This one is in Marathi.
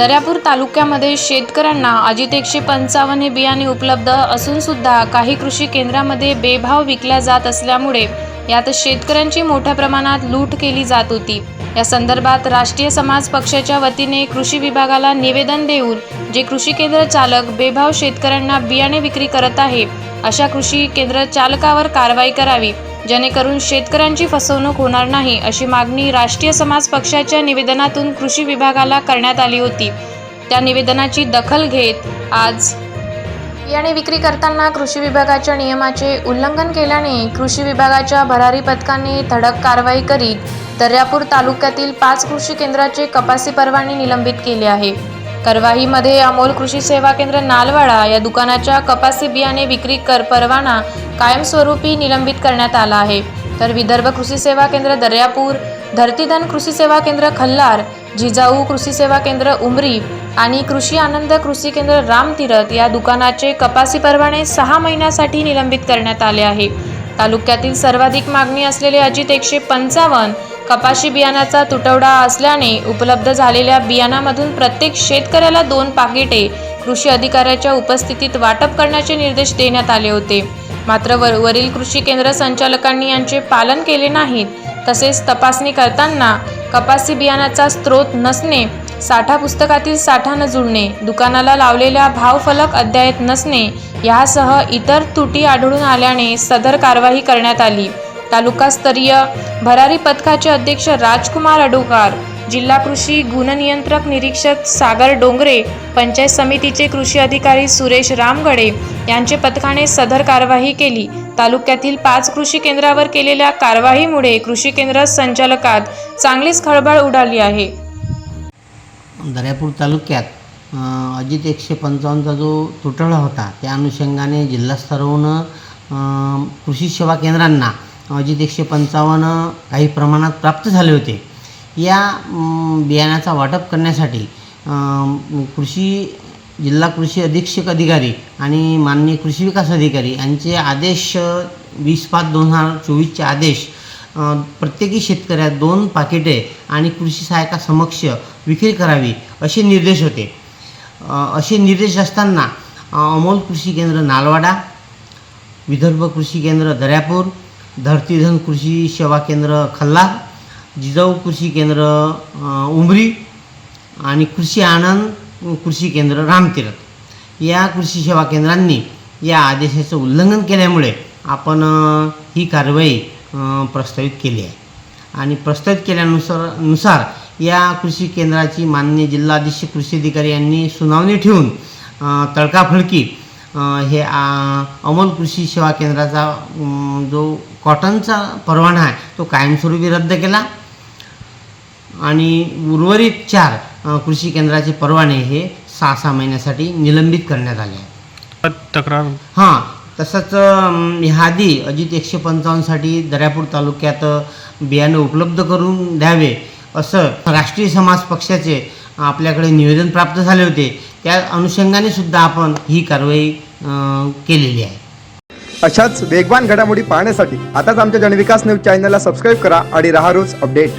दर्यापूर तालुक्यामध्ये शेतकऱ्यांना अजित एकशे पंचावन्न हे बियाणे उपलब्ध असून सुद्धा काही कृषी केंद्रामध्ये बेभाव विकल्या जात असल्यामुळे यात शेतकऱ्यांची मोठ्या प्रमाणात लूट केली जात होती. या संदर्भात राष्ट्रीय समाज पक्षाच्या वतीने कृषी विभागाला निवेदन देऊन जे कृषी केंद्र चालक बेभाव शेतकऱ्यांना बियाणे विक्री करत आहे अशा कृषी केंद्र चालकावर कारवाई करावी. जेणेकरून शेतकऱ्यांची फसवणूक होणार नाही अशी मागणी राष्ट्रीय समाज पक्षाच्या निवेदनातून कृषी विभागाला करण्यात आली होती. त्या निवेदनाची दखल घेत आज बियाणे विक्री करताना कृषी विभागाच्या नियमाचे उल्लंघन केल्याने कृषी विभागाच्या भरारी पथकाने धडक कारवाई करीत दर्यापूर तालुक्यातील पाच कृषी केंद्राचे कपासी परवाने निलंबित केले आहे. कारवाईमध्ये अमोल कृषी सेवा केंद्र नालवाडा या दुकानाच्या कपासी बियाणे विक्री कर परवाना कायमस्वरूपी निलंबित करण्यात आला आहे. तर विदर्भ कृषी सेवा केंद्र दर्यापूर धरतीधन कृषी सेवा केंद्र खल्लार जिजाऊ कृषी सेवा केंद्र उमरी आणि कृषी आनंद कृषी केंद्र रामतीरथ या दुकानाचे कपासी परवाने सहा महिन्यासाठी निलंबित करण्यात आले आहे. तालुक्यातील सर्वाधिक मागणी असलेले अजित एकशे पंचावन्न कपाशी बियाण्याचा तुटवडा असल्याने उपलब्ध झालेल्या बियाणामधून प्रत्येक शेतकऱ्याला दोन पाकिटे कृषी अधिकाऱ्याच्या उपस्थितीत वाटप करण्याचे निर्देश देण्यात आले होते. मात्र वर वरील कृषी केंद्र संचालकांनी यांचे पालन केले नाहीत तसेच तपासणी करताना कपासी बियाणाचा स्रोत नसणे साठा पुस्तकातील साठा न जुळणे दुकानाला लावलेल्या भावफलक अद्ययावत नसणे यासह इतर त्रुटी आढळून आल्याने सदर कारवाई करण्यात आली. तालुकास्तरीय भरारी पथकाचे अध्यक्ष राजकुमार अडुकार जिल्हा कृषी गुणनियंत्रक निरीक्षक सागर डोंगरे पंचायत समितीचे कृषी अधिकारी सुरेश रामगडे यांचे पथकाने सदर कारवाई केली. तालुक्यातील पाच कृषी केंद्रावर केलेल्या कारवाईमुळे कृषी केंद्र संचालकात चांगलीच खळबळ उडाली आहे. दर्यापूर तालुक्यात अजित एकशे पंचावन्नचा जो तुटवडा होता त्या अनुषंगाने जिल्हास्तरावरून कृषी सेवा केंद्रांना अजित एकशे पंचावन्न काही प्रमाणात प्राप्त झाले होते. या बियाण्याचा वाटप करण्यासाठी कृषी जिल्हा कृषी अधीक्षक अधिकारी आणि माननीय कृषी विकास अधिकारी यांचे आदेश वीस पाच दोन हजार चोवीसचे आदेश प्रत्येकी शेतकऱ्यात दोन पाकिटे आणि कृषी सहाय्यका समक्ष विक्री करावी असे निर्देश होते. असे निर्देश असताना अमोल कृषी केंद्र नालवाडा विदर्भ कृषी केंद्र दर्यापूर धरतीधन कृषी सेवा केंद्र खल्लार जिजाऊ कृषी केंद्र उमरी आणि कृषी आनंद कृषी केंद्र रामतीरथ. या कृषी सेवा केंद्रांनी या आदेशाचं उल्लंघन केल्यामुळे आपण ही कारवाई प्रस्तावित केली आहे. आणि प्रस्तावित केल्यानुसार नुसार या कृषी केंद्राची माननीय जिल्हाधीश कृषी अधिकारी यांनी सुनावणी ठेवून अ, तडकाफडकी हे अमोल कृषी सेवा केंद्राचा जो कॉटनचा परवाना आहे तो कायमस्वरूपी रद्द केला. आणि उर्वरित चार कृषी केंद्राचे परवाने हे सहा सहा महिन्यासाठी निलंबित करण्यात आले आहेत. तक्रार? हां तसंच अम, ह्या आधी अजित एकशे पंचावन्नसाठी दर्यापूर तालुक्यात बियाणं उपलब्ध करून द्यावे असं राष्ट्रीय समाज पक्षाचे आपल्याकडे निवेदन प्राप्त झाले होते. त्या अनुषंगाने सुद्धा आपण ही कारवाई केलेली आहे. अशाच वेगवान घडामोडी पाहण्यासाठी आताच आमच्या जनविकास न्यूज चॅनलला सबस्क्राईब करा आणि राहा रोज अपडेट.